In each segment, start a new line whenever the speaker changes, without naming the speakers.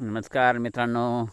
नमस्कार मित्रांनो.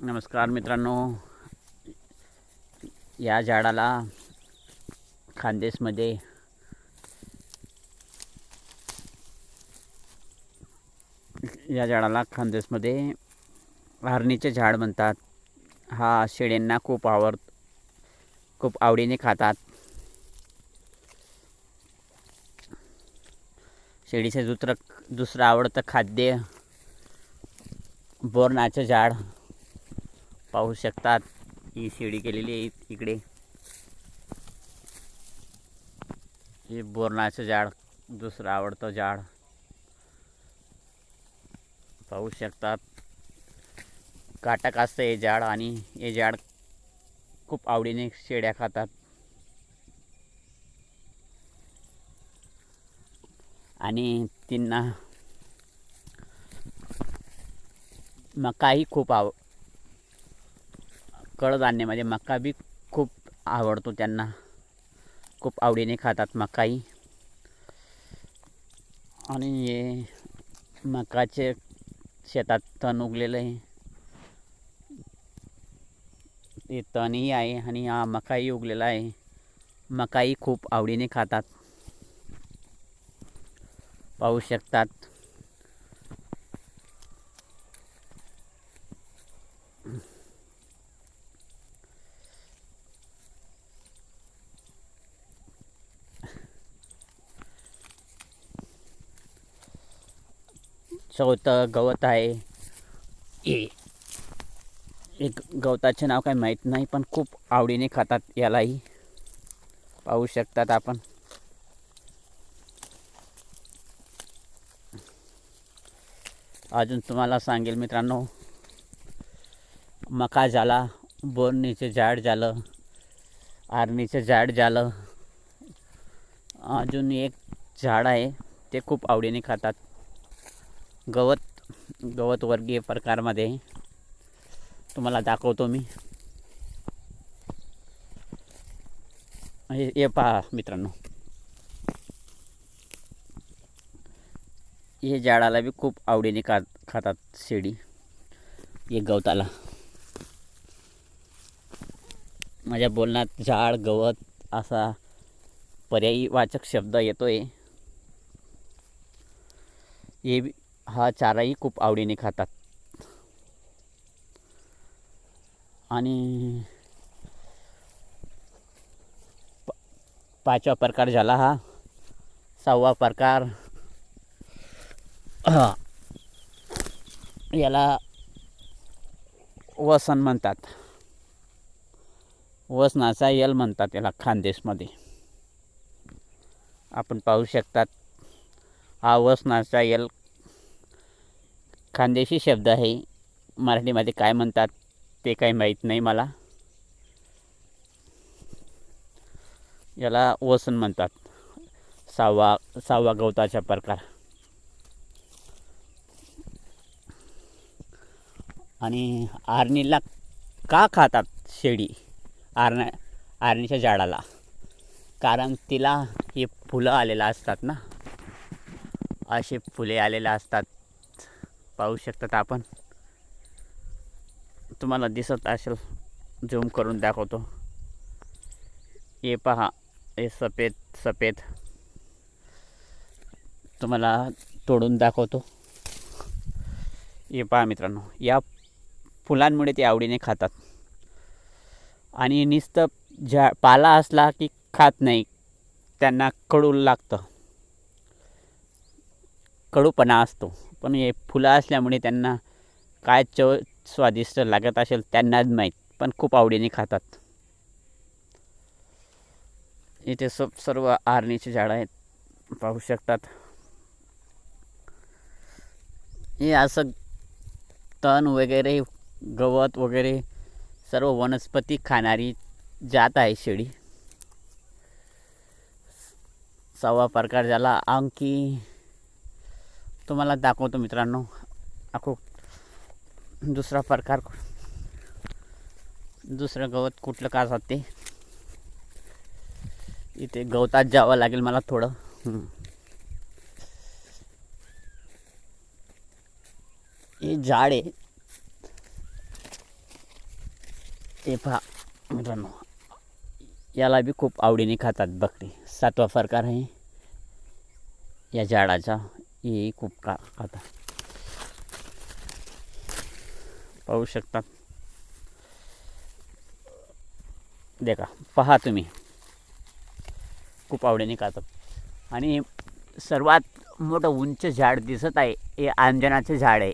नमस्कार मित्रांनो. या झाडाला खानदेशमध्ये या झाडाला खानदेशमध्ये हरणीचे झाड म्हणतात. हा शेळ्यांना खूप आवड खूप आवडीने खातात. शेळीचे दुसरं दुसरं आवडतं खाद्य बोरणाचं झाड. पाहू शकतात. ही शेडी केलेली आहे इकडे. हे बोरणाचं झाड दुसरं आवडतं झाड. पाहू शकतात. काटक असतं हे झाड आणि हे झाड खूप आवडीने शेळ्या खातात. आणि त्यांना मकाही खूप आव कडधान्यामध्ये म्हणजे मका बी खूप आवडतो त्यांना. खूप आवडीने खातात मकाही आणि हे मकाचे शेतात तण उगलेलं आहे. ते तणही आहे आणि हा मकाही उगलेला आहे. मकाही खूप आवडीने खातात. पाहू शकतात. चौथं गवत आहे. ए एक गवताचे नाव काही माहीत नाही पण खूप आवडीने खातात यालाही. पाहू शकतात आपण. अजून तुम्हाला सांगेल मित्रांनो मका झाला बोरणीचे झाड झालं आरणीचं झाड झालं. अजून एक झाड आहे ते खूप आवडीने खातात. गवत गवत वर्गीय प्रकारमध्ये तुम्हाला दाखवतो मी. हे हे पहा मित्रांनो. हे झाडाला बी खूप आवडीने खात खातात शेळी. हे गवताला. माझ्या बोलण्यात झाड गवत असा पर्यायी वाचक शब्द येतोय. हे बी- हा चाराही खूप आवडीने खातात. आणि प- पाचवा प्रकार झाला हा. सहावा प्रकार. याला वसन म्हणतात. वसनाचा यल म्हणतात याला खानदेशमध्ये. आपण पाहू शकतात हा वसनाचा यल खानदेशी शब्द आहे. मराठीमध्ये काय म्हणतात ते काही माहीत नाही मला. याला वसन म्हणतात. सहावा सहावा गवताचा प्रकार. आणि आरणीला का खातात शेळी? आरण आरणीच्या झाडाला. कारण तिला हे फुलं आलेलं असतात ना? असे फुले आलेले असतात. पाहू शकतात आपण. तुम्हाला दिसत असेल झूम करून दाखवतो. हे पहा हे सफेद सफेद. तुम्हाला तोडून दाखवतो. हे पहा मित्रांनो या फुलांमुळे ते आवडीने खातात. आणि नुसतं झा पाला असला की खात नाही त्यांना कडू लागतं. कडूपणा असतो. पण हे फुलं असल्यामुळे त्यांना काय चव स्वादिष्ट लागत असेल त्यांनाच माहीत पण खूप आवडीने खातात. इथे सब सर्व आरणीचे झाडं आहेत पाहू शकतात. हे असं तण वगैरे गवत वगैरे सर्व वनस्पती खाणारी जात आहे शेळी. सव्वा प्रकार झाला आणखी तुम्हाला दाखवतो मित्रांनो. अको दुसरा प्रकार. दुसरं गवत कुठलं का असतात ते. इथे गवतात जावं लागेल मला थोडं. हे झाड आहे. ते पहा मित्रांनो. याला बी खूप आवडीने खातात बकरी. सातवा प्रकार आहे या झाडाचा. हे खूप का आता. पाहू शकतात देखा पहा तुम्ही. खूप आवडीने खातात आणि सर्वात मोठं उंच झाड दिसत आहे हे आंजनाचं झाड आहे.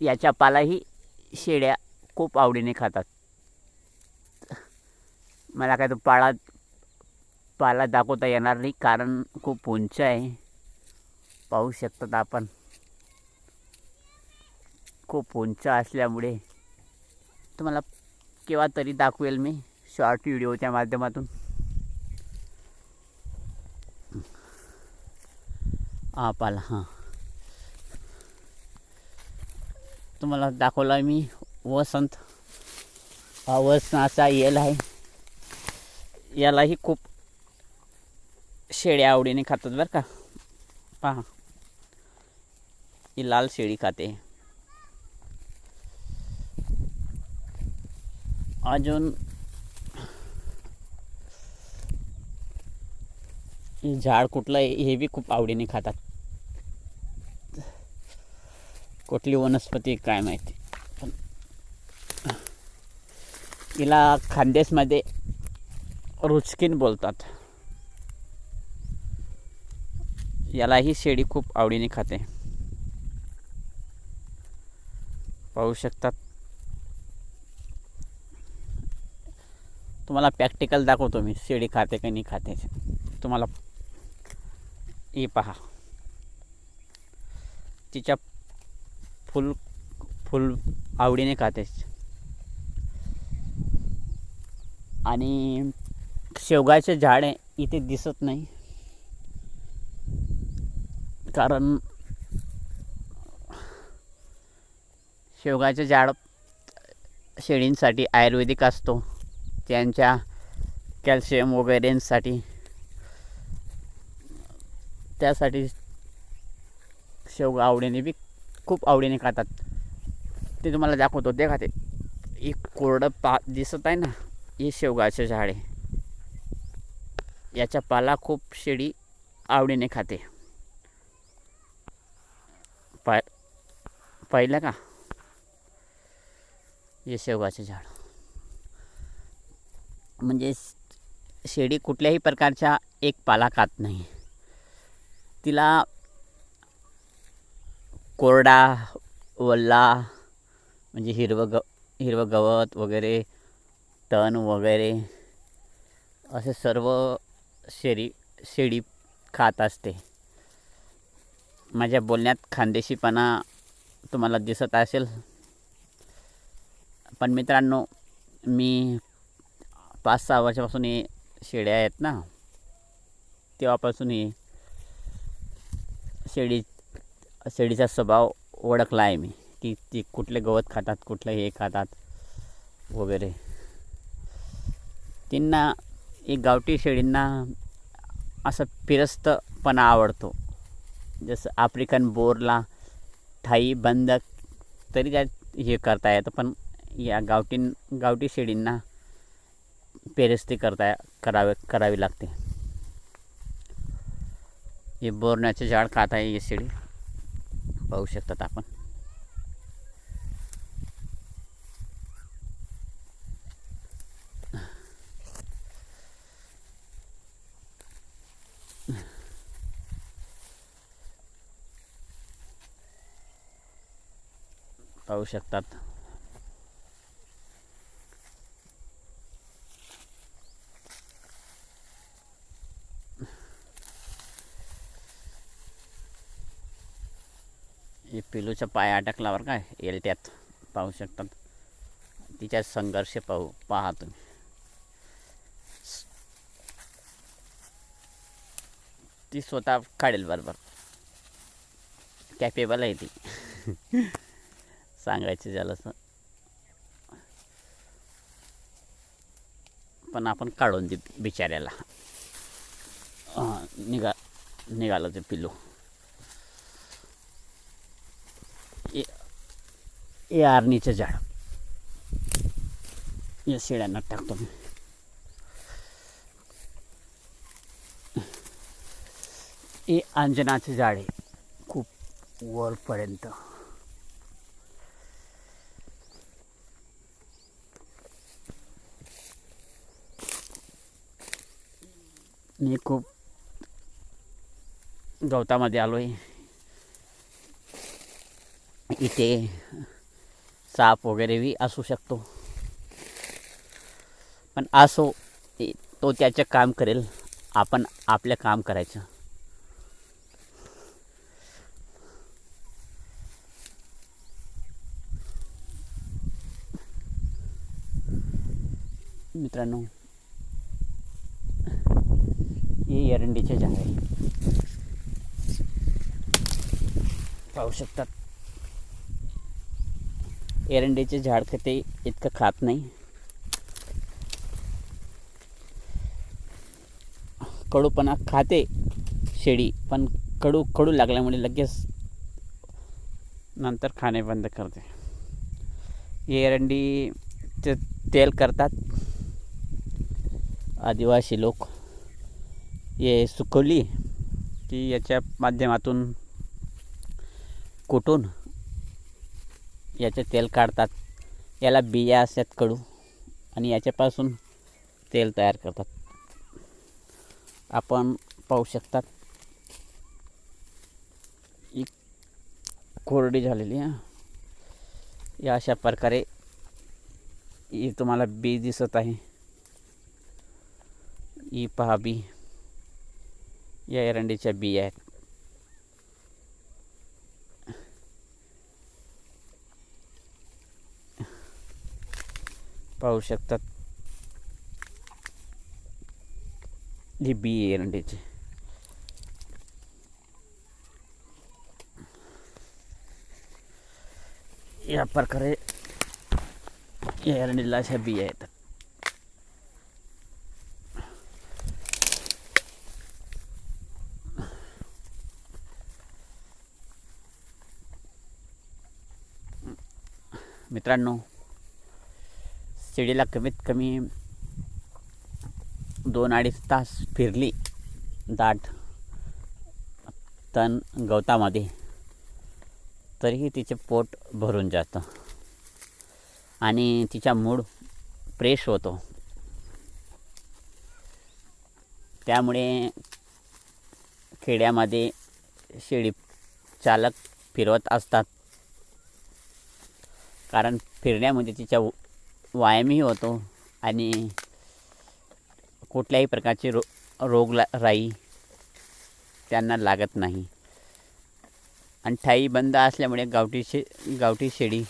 याच्या पालाही शेळ्या खूप आवडीने खातात. मला काय तो पाळा पाला दाखवता येणार नाही कारण खूप उंच आहे. पाहू शकतात आपण. खूप उंच असल्यामुळे. तुम्हाला केव्हा तरी दाखवेल मी शॉर्ट व्हिडिओच्या माध्यमातून. आपाला हां. तुम्हाला दाखवला मी वसंत. हा वसनाचा येल आहे. यालाही खूप शेळ्या आवडीने खातात बरं का. पहा. ही लाल शेळी खाते. अजून झाड कुठलं आहे हे बी खूप आवडीने खातात. कुठली वनस्पती काय माहिती. पण हिला खानदेशमध्ये रुचकीन बोलतात. यालाही शेळी खूप आवडीने खाते. पाहू शकतात. तुम्हाला प्रॅक्टिकल दाखवतो मी. शेळी खाते का नाही खाते. तुम्हाला हे पहा. तिच्या फुल फुल आवडीने खाते. आणि शेवगाचे झाड आहे इथे दिसत नाही. कारण शेवगाचं झाड शेळींसाठी आयुर्वेदिक असतो. त्यांच्या कॅल्शियम वगैरेंसाठी. त्यासाठी शेवगा आवडीने बी खूप आवडीने खातात. ते तुम्हाला दाखवतो ते. खाते एक कोरडं पा दिसत आहे ना हे शेवगाचं झाड आहे. याच्या पाला खूप शेळी आवडीने खाते. पा पाहिलं का? हे शेवगाचे झाड. म्हणजे शेळी कुठल्याही प्रकारच्या एक पाला खात नाही. तिला कोरडा वल्ला म्हणजे हिरवं ग हिरवं गवत वगैरे तण वगैरे असे सर्व शेरी शेळी खात असते. माझ्या बोलण्यात खानदेशीपणा तुम्हाला दिसत असेल पण मित्रांनो मी पाच सहा वर्षापासून हे शेळ्या आहेत ना तेव्हापासून हे शेळी शेळीचा स्वभाव ओळखला आहे मी. की ती कुठले गवत खातात कुठलं हे खातात वगैरे. त्यांना एक गावठी शेळींना असं फिरस्तपणा आवडतो. जसं आफ्रिकन बोरला ठाई बंद तरी काय हे करता येतं पण या गावठी गावठी शेळींना पेरस्ती करता करावे करावी लागते. हे बोरण्याचे झाड खात आहे ही शेळी पाहू शकतात आपण. पाहू शकतात हे पिलूचा पाय अटकल्यावर काय येईल पाहू शकतात. तिच्या संघर्ष पाहू पहा तुम्ही. ती स्वतः काढेल बरोबर. कॅपेबल आहे ती. सांगायचं झालं असं. पण आपण काढून दे बिचाऱ्याला. निघा निघालं ते पिल्लू हे आरणीचं झाड. या शेळ्यांना टाकतो मी. हे अंजनाचं झाड आहे. खूप वरपर्यंत. मी खूप गवतामध्ये आलो आहे इथे साप वगैरे बी असू शकतो. पण असो ते- तो त्याचं काम करेल. आपण आपलं काम करायचं. मित्रांनो हे एरंडीचे झाड पाहू शकतात. एरंडीचे झाड का ते इतकं खात नाही. कडूपणा खाते शेळी पण कडू कडू लागल्यामुळे लगेच नंतर खाणे बंद करते. हे एरंडी ते तेल करतात. आदिवासी लोक. हे सुकवली की याच्या माध्यमातून कुटून याचे तेल काढतात. याला बिया असतात कडू. आणि याच्यापासून तेल तयार करतात. आपण पाहू शकतात. ही कोरडी झालेली आहे. या अशा प्रकारे ही तुम्हाला बी दिसत आहे. ही पहा बी. या एरंडीच्या बिया आहेत. पाहू शकतात. ही बी एरंडीची या प्रकारे या एरंडीला अशा बिया येतात. मित्रांनो शिडीला कमीत कमी दोन अडीच तास फिरली. दाट तण गवतामध्ये. तरीही तिचे पोट भरून जातं. आणि तिचा मूड फ्रेश होतो. त्यामुळे खेड्यामध्ये शेळी चालक फिरवत असतात. कारण फिरण्यामध्ये तिच्या व्यायामही होतो आणि कुठल्याही प्रकारचे रो रोग ला राई त्यांना लागत नाही. आणि ठाई बंद असल्यामुळे गावठी शे गावठी शेळी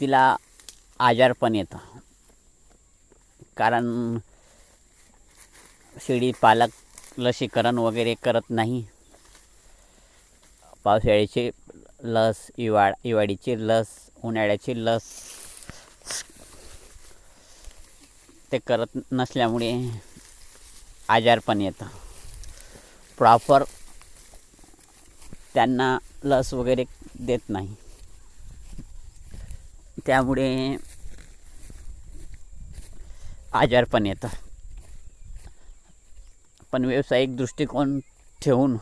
तिला आजार पण येतं कारण शेळी पालक लसीकरण वगैरे करत नाही. पावसाळ्याचे लस हिवाळ हिवाळीची लस उन्हाळ्याची लस. ते करत नसल्यामुळे आजारपण येतं प्रॉपर त्यांना लस वगैरे देत नाही. त्यामुळे आजार पण येतं पण व्यावसायिक दृष्टिकोन ठेवून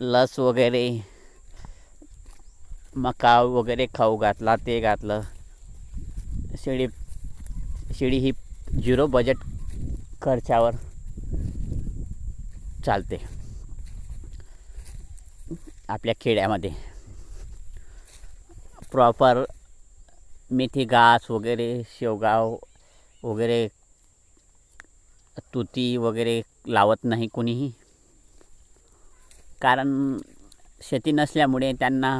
लस वगैरे मका वगैरे खाऊ घातला ते घातलं. शेळी शेळी ही झिरो बजेट खर्चावर चालते. आपल्या खेड्यामध्ये. प्रॉपर मेथी घास वगैरे शेवगाव वगैरे तुती वगैरे लावत नाही कोणीही. कारण शेती नसल्यामुळे त्यांना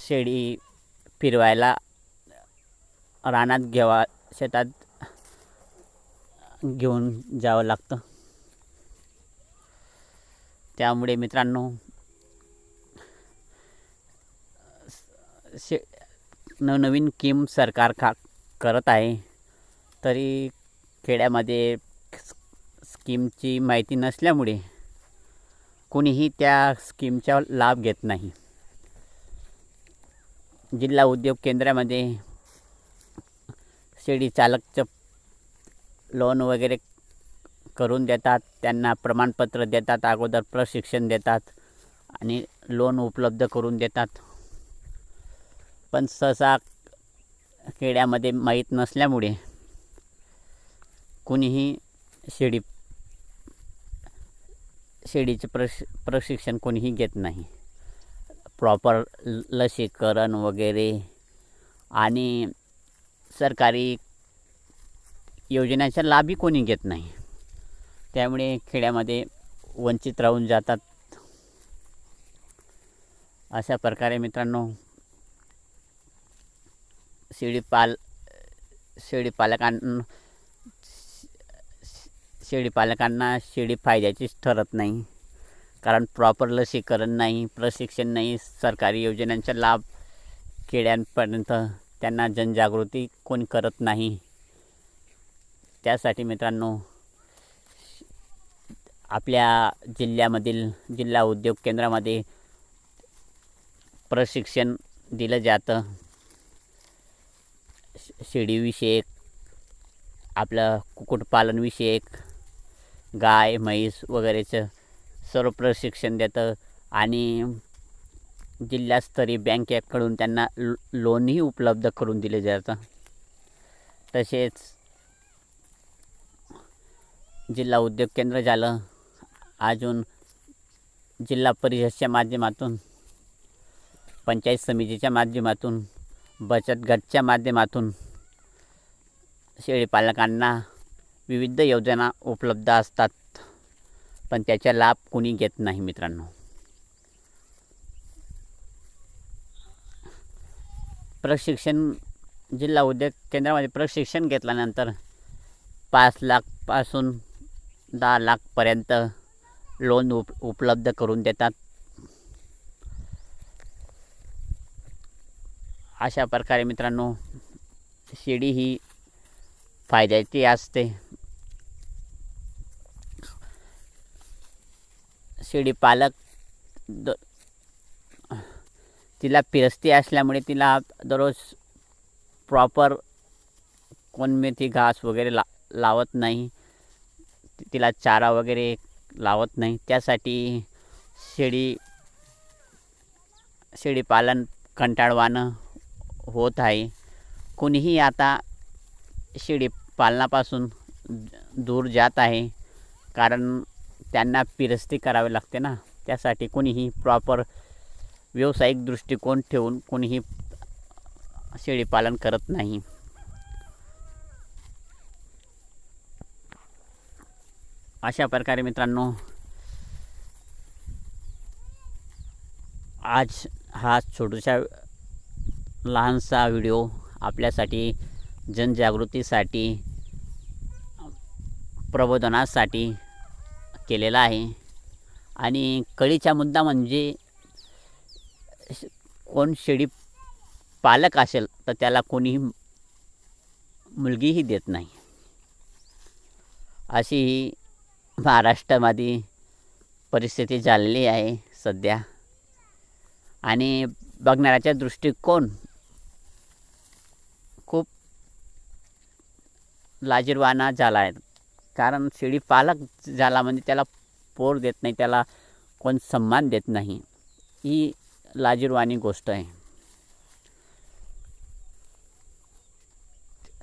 शेळी फिरवायला रानात घेवा शेतात घेऊन जावं लागतं. त्यामुळे मित्रांनो शे नवनवीन किम सरकार का करत आहे. तरी खेड्यामध्ये स्कीमची माहिती नसल्यामुळे कोणीही त्या स्कीमचा लाभ घेत नाही. जिल्हा उद्योग केंद्रामध्ये शेडी चालकचं लोन वगैरे करून देतात. त्यांना प्रमाणपत्र देतात अगोदर प्रशिक्षण देतात आणि लोन उपलब्ध करून देतात. पण सहसा खेड्यामध्ये माहीत नसल्यामुळे कुणीही शेडी शेडीचं प्रश प्रशिक्षण कोणीही घेत नाही. प्रॉपर लसीकरण वगैरे आणि सरकारी योजनांचा लाभही कोणी घेत नाही त्यामुळे खेड्यामध्ये वंचित राहून जातात अशा प्रकारे मित्रांनो शेळीपाल शेळीपालकां शेळीपालकांना शेळी फायद्याचीच ठरत नाही कारण प्रॉपर लसीकरण नाही प्रशिक्षण नाही सरकारी योजनांचा लाभ खेड्यांपर्यंत त्यांना जनजागृती कोण करत नाही. त्यासाठी मित्रांनो आपल्या जिल्ह्यामधील जिल्हा उद्योग केंद्रामध्ये प्रशिक्षण दिलं जातं. शेळीविषयक आपलं कुक्कुटपालनविषयक गाय म्हैस वगैरेचं सर्व प्रशिक्षण देतं आणि जिल्हास्तरीय बँकेकडून त्यांना लो लोनही उपलब्ध करून दिले जातं. तसेच जिल्हा उद्योग केंद्र झालं. अजून जिल्हा परिषदच्या माध्यमातून पंचायत समितीच्या माध्यमातून बचत गटच्या माध्यमातून शेळीपालकांना विविध योजना उपलब्ध असतात. पण त्याचा लाभ कोणी घेत नाही मित्रांनो. प्रशिक्षण जिल्हा उद्योग केंद्रामध्ये प्रशिक्षण घेतल्यानंतर पाच लाखपासून दहा लाखपर्यंत लोन उप उपलब्ध करून देतात. अशा प्रकारे मित्रांनो शेळी ही फायद्याची असते. शेळी पालक द तिला फिरस्ती असल्यामुळे तिला दररोज प्रॉपर कोणमेथी घास वगैरे ला लावत नाही. तिला चारा वगैरे लावत नाही. त्यासाठी शेळी शेळीपालन कंटाळवाणं होत आहे. कोणीही आता शेळी पालनापासून दूर जात आहे. कारण त्यांना पिरस्ती करावी लागते ना. त्यासाठी कोणीही प्रॉपर व्यावसायिक दृष्टिकोन ठेवून कोणीही शेळीपालन करत नाही. अशा प्रकारे मित्रांनो आज हा छोटूशा लहानसा व्हिडिओ आपल्यासाठी जनजागृतीसाठी प्रबोधनासाठी केलेला आहे. आणि कळीचा मुद्दा म्हणजे कोण शेळी पालक असेल तर त्याला कोणीही मुलगीही देत नाही. अशी ही महाराष्ट्रामध्ये परिस्थिती झालेली आहे सध्या. आणि बघणाऱ्याचा दृष्टिकोन खूप लाजीरवाना झाला आहे. कारण शेळी पालक झाला म्हणजे त्याला पोर देत नाही त्याला कोण सन्मान देत नाही. ही लाजीरवाणी गोष्ट आहे.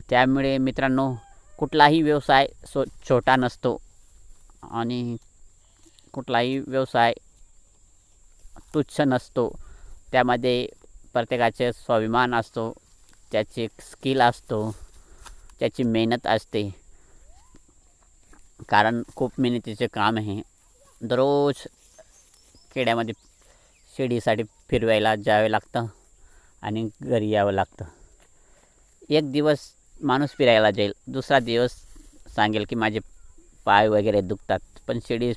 त्यामुळे मित्रांनो कुठलाही व्यवसाय सो छोटा नसतो आणि कुठलाही व्यवसाय तुच्छ नसतो. त्यामध्ये प्रत्येकाचे स्वाभिमान असतो त्याचे स्किल असतो त्याची मेहनत असते. कारण खूप मेहनतीचे काम आहे. दररोज खेड्यामध्ये शिडीसाठी फिरवायला जावे लागतं आणि घरी यावं लागतं. एक दिवस माणूस फिरायला जाईल दुसरा दिवस सांगेल की माझे पाय वगैरे दुखतात. पण शिडी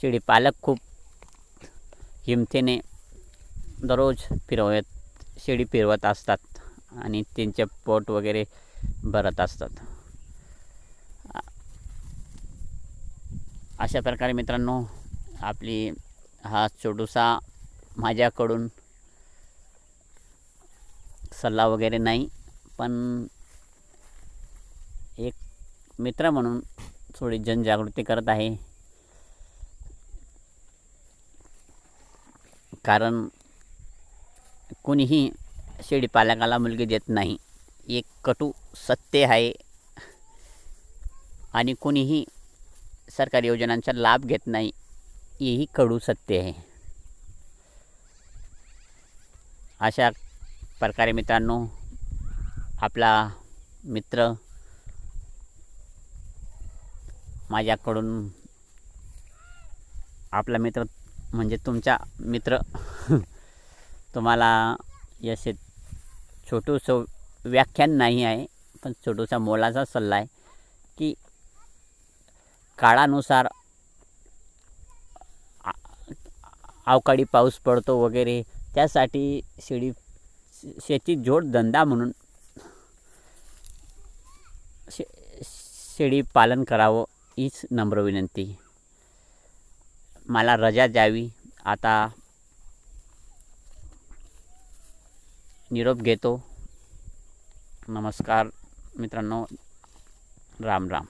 शिडी पालक खूप हिमतीने दररोज फिरवत शिडी फिरवत असतात आणि त्यांचे पोट वगैरे भरत असतात. अशा प्रकारे मित्रांनो आपली हा छोटूसा माझ्याकडून सल्ला वगैरे नाही पण एक मित्र म्हणून थोडी जनजागृती करत आहे. कारण कोणीही शेळीपालकाला मुलगी देत नाही. एक कटू सत्य आहे. आणि कोणीही सरकारी योजनांचा लाभ घेत नाही हेही कळू सत्य आहे. अशा प्रकारे मित्रांनो आपला मित्र माझ्याकडून आपला मित्र म्हणजे तुमचा मित्र तुम्हाला यसे छोटूसं व्याख्यान नाही आहे पण छोटूसा मोलाचा सल्ला आहे की काळानुसार आ- अवकाळी पाऊस पडतो वगैरे त्यासाठी शेळी शेती जोडधंदा म्हणून शे शेळी पालन करावं हीच नम्र विनंती. मला रजा द्यावी. आता निरोप घेतो. नमस्कार मित्रांनो. राम राम.